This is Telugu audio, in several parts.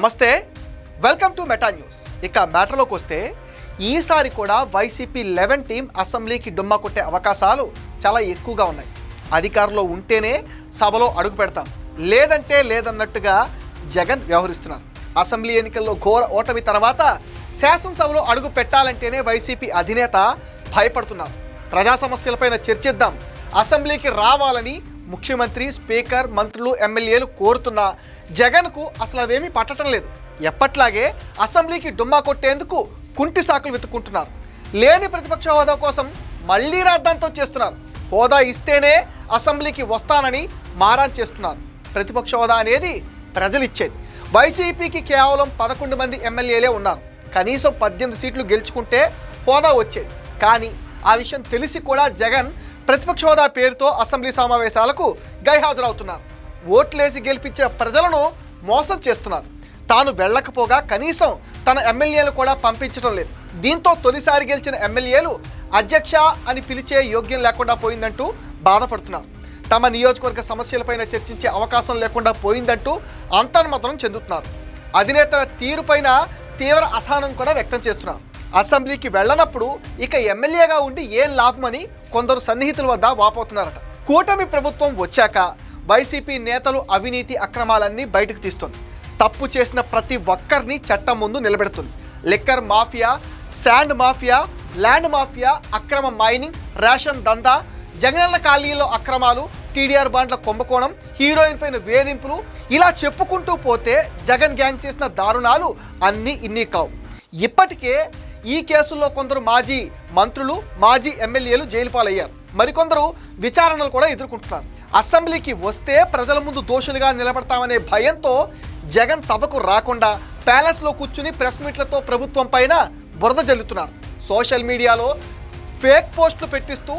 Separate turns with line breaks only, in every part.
నమస్తే వెల్కమ్ టు మెటా న్యూస్ ఇక మ్యాటర్లోకి వస్తే ఈసారి కూడా వైసీపీ లెవెన్ టీం అసెంబ్లీకి డుమ్మా కొట్టే అవకాశాలు చాలా ఎక్కువగా ఉన్నాయి. అధికారంలో ఉంటేనే సభలో అడుగు పెడతాం. లేదంటే లేదన్నట్టుగా జగన్ వ్యవహరిస్తున్నారు. అసెంబ్లీ ఎన్నికల్లో ఘోర ఓటమి తర్వాత శాసనసభలో అడుగు పెట్టాలంటేనే వైసీపీ అధినేత భయపడుతున్నారు. ప్రజా సమస్యలపైన చర్చిద్దాం. అసెంబ్లీకి రావాలని ముఖ్యమంత్రి స్పీకర్ మంత్రులు ఎమ్మెల్యేలు కోరుతున్నా జగన్కు అసలు అవేమీ పట్టడం లేదు. ఎప్పట్లాగే అసెంబ్లీకి డుమ్మా కొట్టేందుకు కుంటి సాకులు వెతుక్కుంటున్నారు. లేని ప్రతిపక్ష హోదా కోసం మళ్ళీ రాద్దాంతో చేస్తున్నారు. హోదా ఇస్తేనే అసెంబ్లీకి వస్తానని మారాన్ చేస్తున్నారు. ప్రతిపక్ష హోదా అనేది ప్రజలు ఇచ్చేది వైసీపీకి కేవలం పదకొండు మంది ఎమ్మెల్యేలే ఉన్నారు. కనీసం పద్దెనిమిది సీట్లు గెలుచుకుంటే హోదా వచ్చేది. కానీ ఆ విషయం తెలిసి కూడా జగన్ ప్రతిపక్ష హోదా పేరుతో అసెంబ్లీ సమావేశాలకు గైహాజరవుతున్నారు. ఓట్లేసి గెలిపించిన ప్రజలను మోసం చేస్తున్నారు. తాను వెళ్ళకపోగా కనీసం తన ఎమ్మెల్యేలు కూడా పంపించడం లేదు. దీంతో తొలిసారి గెలిచిన ఎమ్మెల్యేలు అధ్యక్ష అని పిలిచే యోగ్యం లేకుండా పోయిందంటూ బాధపడుతున్నారు. తమ నియోజకవర్గ సమస్యలపైన చర్చించే అవకాశం లేకుండా పోయిందంటూ అంతర్మతనం చెందుతున్నారు. అధినేతల తీరుపైన తీవ్ర అసహనం కూడా వ్యక్తం చేస్తున్నారు. అసెంబ్లీకి వెళ్ళనప్పుడు ఇక ఎమ్మెల్యేగా ఉండి ఏం లాభమని కొందరు సన్నిహితుల వద్ద వాపోతున్నారట. కూటమి ప్రభుత్వం వచ్చాక వైసీపీ నేతలు అవినీతి అక్రమాలన్నీ బయటకు తీస్తుంది. తప్పు చేసిన ప్రతి ఒక్కరిని చట్టం ముందు నిలబెడుతుంది. Liquor mafia sand mafia land mafia అక్రమ మైనింగ్ రేషన్ దందా జగనన్న కాలనీలో అక్రమాలు టీడీఆర్ బాండ్ల కుంభకోణం హీరోయిన్ పైన వేధింపులు ఇలా చెప్పుకుంటూ పోతే జగన్ గ్యాంగ్ చేసిన దారుణాలు అన్నీ ఇన్ని కావు. ఇప్పటికే ఈ కేసుల్లో కొందరు మాజీ మంత్రులు మాజీ ఎమ్మెల్యేలు జైలు పాలయ్యారు మరికొందరు విచారణలు కూడా ఎదుర్కొంటున్నారు. అసెంబ్లీకి వస్తే ప్రజల ముందు దోషులుగా నిలబడతామనే భయంతో జగన్ సభకు రాకుండా ప్యాలెస్లో కూర్చుని ప్రెస్ మీట్లతో ప్రభుత్వం పైన బురద జల్లుతున్నారు. సోషల్ మీడియాలో ఫేక్ పోస్టులు పెట్టిస్తూ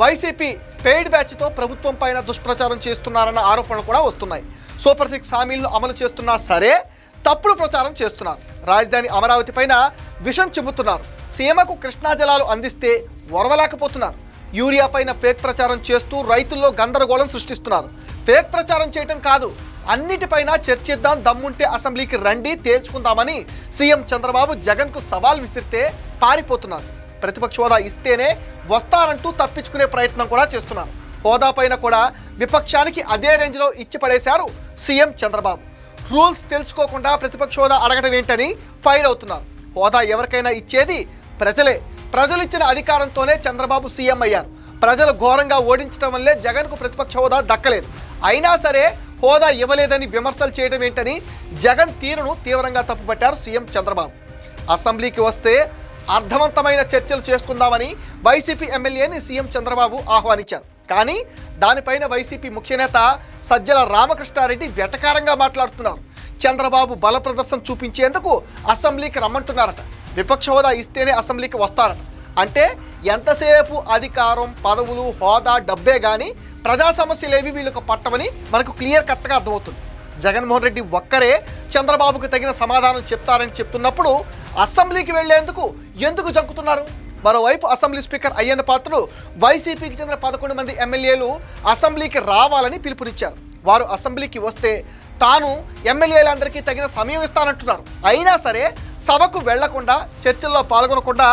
వైసీపీ పెయిడ్ బ్యాచ్తో ప్రభుత్వం పైన దుష్ప్రచారం చేస్తున్నారన్న ఆరోపణలు కూడా వస్తున్నాయి. సూపర్ సిక్స్ హామీలను అమలు చేస్తున్నా సరే తప్పుడు ప్రచారం చేస్తున్నారు. రాజధాని అమరావతి పైన విషం చెబుతున్నారు సీమకు కృష్ణా జలాలు అందిస్తే ఒరవలేకపోతున్నారు యూరియా పైన ఫేక్ ప్రచారం చేస్తూ రైతుల్లో గందరగోళం సృష్టిస్తున్నారు. ఫేక్ ప్రచారం చేయటం కాదు అన్నిటిపైన చర్చిద్దాం దమ్ముంటే అసెంబ్లీకి రండి తేల్చుకుందామని సీఎం చంద్రబాబు జగన్కు సవాల్ విసిరితే పారిపోతున్నారు. ప్రతిపక్ష హోదా ఇస్తేనే వస్తారంటూ తప్పించుకునే ప్రయత్నం కూడా చేస్తున్నారు. హోదా పైన కూడా విపక్షానికి అదే రేంజ్లో ఇచ్చి పడేశారు సీఎం చంద్రబాబు. రూల్స్ తెలుసుకోకుండా ప్రతిపక్ష హోదా అడగడం ఏంటని ఫైర్ అవుతున్నారు. హోదా ఎవరికైనా ఇచ్చేది ప్రజలే. ప్రజలిచ్చిన అధికారంతోనే చంద్రబాబు సీఎం అయ్యారు. ప్రజలు ఘోరంగా ఓడించడం వల్లే జగన్కు ప్రతిపక్ష హోదా దక్కలేదు. అయినా సరే హోదా ఇవ్వలేదని విమర్శలు చేయడం ఏంటని జగన్ తీరును తీవ్రంగా తప్పుపట్టారు సీఎం చంద్రబాబు. అసెంబ్లీకి వస్తే అర్థవంతమైన చర్చలు చేసుకుందామని వైసీపీ ఎమ్మెల్యేని సీఎం చంద్రబాబు ఆహ్వానించారు. కానీ దానిపైన వైసీపీ ముఖ్యనేత సజ్జల రామకృష్ణారెడ్డి వెటకారంగా మాట్లాడుతున్నారు. చంద్రబాబు బల ప్రదర్శన చూపించేందుకు అసెంబ్లీకి రమ్మంటున్నారట. విపక్ష హోదా ఇస్తేనే అసెంబ్లీకి వస్తారట. అంటే ఎంతసేపు అధికారం పదవులు హోదా డబ్బే కానీ ప్రజా సమస్యలేవి వీళ్ళకు పట్టవని మనకు క్లియర్ కట్గా అర్థమవుతుంది. జగన్మోహన్ రెడ్డి ఒక్కరే చంద్రబాబుకు తగిన సమాధానం చెప్తారని చెప్తున్నప్పుడు అసెంబ్లీకి వెళ్ళేందుకు ఎందుకు జంకుతున్నారు? మరోవైపు అసెంబ్లీ స్పీకర్ అయ్యన్న పాత్రుడు వైసీపీకి చెందిన పదకొండు మంది ఎమ్మెల్యేలు అసెంబ్లీకి రావాలని పిలుపునిచ్చారు. వారు అసెంబ్లీకి వస్తే తాను ఎమ్మెల్యేలందరికీ తగిన సమయం ఇస్తానంటున్నారు. అయినా సరే సభకు వెళ్ళకుండా చర్చల్లో పాల్గొనకుండా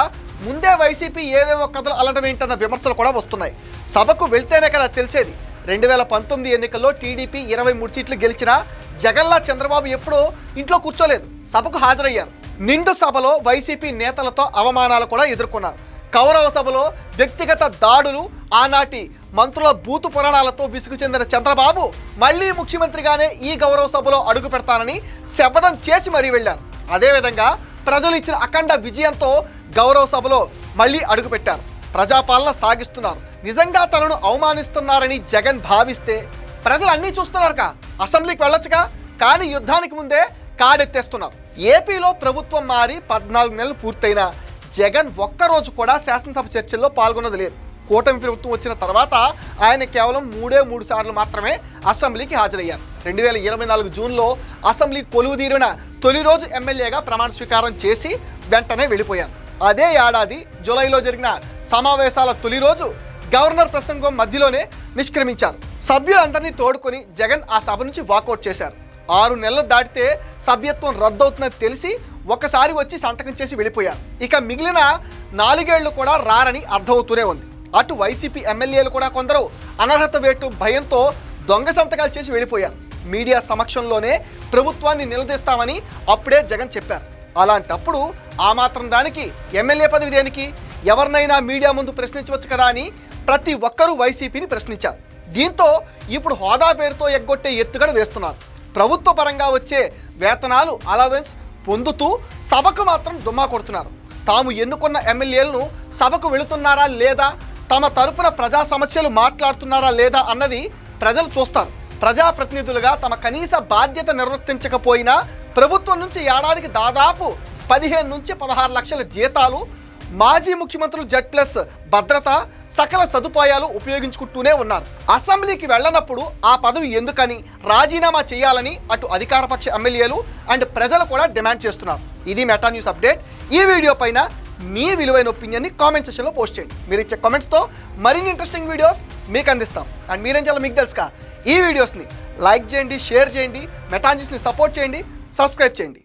ముందే వైసీపీ ఏవేవో కథలు అల్లడం ఏంటన్న విమర్శలు కూడా వస్తున్నాయి. సభకు వెళ్తేనే కదా తెలిసేది. రెండు వేల పంతొమ్మిది ఎన్నికల్లో టీడీపీ ఇరవై మూడు సీట్లు గెలిచినా జగన్లా చంద్రబాబు ఎప్పుడూ ఇంట్లో కూర్చోలేదు. సభకు హాజరయ్యారు. నిండు సభలో వైసీపీ నేతలతో అవమానాలు కూడా ఎదుర్కొన్నారు. కౌరవ సభలో వ్యక్తిగత దాడులు ఆనాటి మంత్రుల బూతు పురాణాలతో విసుగు చెందిన చంద్రబాబు మళ్ళీ ముఖ్యమంత్రిగానే ఈ గౌరవ సభలో అడుగు పెడతానని శపథం చేసి మరీ వెళ్ళారు. అదేవిధంగా ప్రజలు ఇచ్చిన అఖండ విజయంతో గౌరవ సభలో మళ్ళీ అడుగుపెట్టారు ప్రజాపాలన సాగిస్తున్నారు. నిజంగా తనను అవమానిస్తున్నారని జగన్ భావిస్తే ప్రజలు అన్నీ చూస్తున్నారుగా. అసెంబ్లీకి వెళ్ళొచ్చుగా. కానీ యుద్ధానికి ముందే కాడెత్తేస్తున్నారు. ఏపీలో ప్రభుత్వం మారి పద్నాలుగు నెలలు పూర్తయిన జగన్ ఒక్కరోజు కూడా శాసనసభ చర్చల్లో పాల్గొన్నది లేదు. కూటమి ప్రభుత్వం వచ్చిన తర్వాత ఆయన కేవలం మూడే మూడు సార్లు మాత్రమే అసెంబ్లీకి హాజరయ్యారు. రెండు వేల ఇరవై నాలుగు జూన్లో అసెంబ్లీ కొలువు తీరిన తొలి రోజు ఎమ్మెల్యేగా ప్రమాణ స్వీకారం చేసి వెంటనే వెళ్ళిపోయారు. అదే ఏడాది జూలైలో జరిగిన సమావేశాల తొలి రోజు గవర్నర్ ప్రసంగం మధ్యలోనే నిష్క్రమించారు. సభ్యులందరినీ తోడుకొని జగన్ ఆ సభ నుంచి వాకౌట్ చేశారు. ఆరు నెలలు దాటితే సభ్యత్వం రద్దవుతుందని తెలిసి ఒకసారి వచ్చి సంతకం చేసి వెళ్ళిపోయారు. ఇక మిగిలిన నాలుగేళ్ళు కూడా రారని అర్థమవుతూనే ఉంది. అటు వైసీపీ ఎమ్మెల్యేలు కూడా కొందరు అనర్హత వేటు భయంతో దొంగ సంతకాలు చేసి వెళ్ళిపోయారు. మీడియా సమక్షంలోనే ప్రభుత్వాన్ని నిలదీస్తామని అప్పుడే జగన్ చెప్పారు. అలాంటప్పుడు ఆ మాత్రం దానికి ఎమ్మెల్యే పదవి దేనికి? ఎవరినైనా మీడియా ముందు ప్రశ్నించవచ్చు కదా అని ప్రతి ఒక్కరూ వైసీపీని ప్రశ్నించారు. దీంతో ఇప్పుడు హోదా పేరుతో ఎగ్గొట్టే ఎత్తుగడ వేస్తున్నారు. ప్రభుత్వ పరంగా వచ్చే వేతనాలు అలవెన్స్ పొందుతూ సభకు మాత్రం డుమ్మా కొడుతున్నారు. తాము ఎన్నుకున్న ఎమ్మెల్యేలను సభకు వెళుతున్నారా లేదా తమ తరపున ప్రజా సమస్యలు మాట్లాడుతున్నారా లేదా అన్నది ప్రజలు చూస్తారు. ప్రజాప్రతినిధులుగా తమ కనీస బాధ్యత నిర్వర్తించకపోయినా ప్రభుత్వం నుంచి ఏడాదికి దాదాపు పదిహేను నుంచి పదహారు లక్షల జీతాలు మాజీ ముఖ్యమంత్రులు జెడ్ ప్లస్ భద్రత సకల సదుపాయాలు ఉపయోగించుకుంటూనే ఉన్నారు. అసెంబ్లీకి వెళ్ళనప్పుడు ఆ పదవి ఎందుకని రాజీనామా చేయాలని అటు అధికారపక్ష ఎమ్మెల్యేలు అండ్ ప్రజలు కూడా డిమాండ్ చేస్తున్నారు. ఇది మెటా న్యూస్ అప్డేట్. ఈ వీడియో పైన మీ విలువైన ఒపీనియన్ని కామెంట్ సెక్షన్లో పోస్ట్ చేయండి. మీరు ఇచ్చే కామెంట్స్తో మరిన్ని ఇంట్రెస్టింగ్ వీడియోస్ మీకు అందిస్తాం. అండ్ మీరేం చేయాలో మీకు తెలుసుక ఈ వీడియోస్ని లైక్ చేయండి షేర్ చేయండి మెటా న్యూస్ని సపోర్ట్ చేయండి సబ్స్క్రైబ్ చేయండి.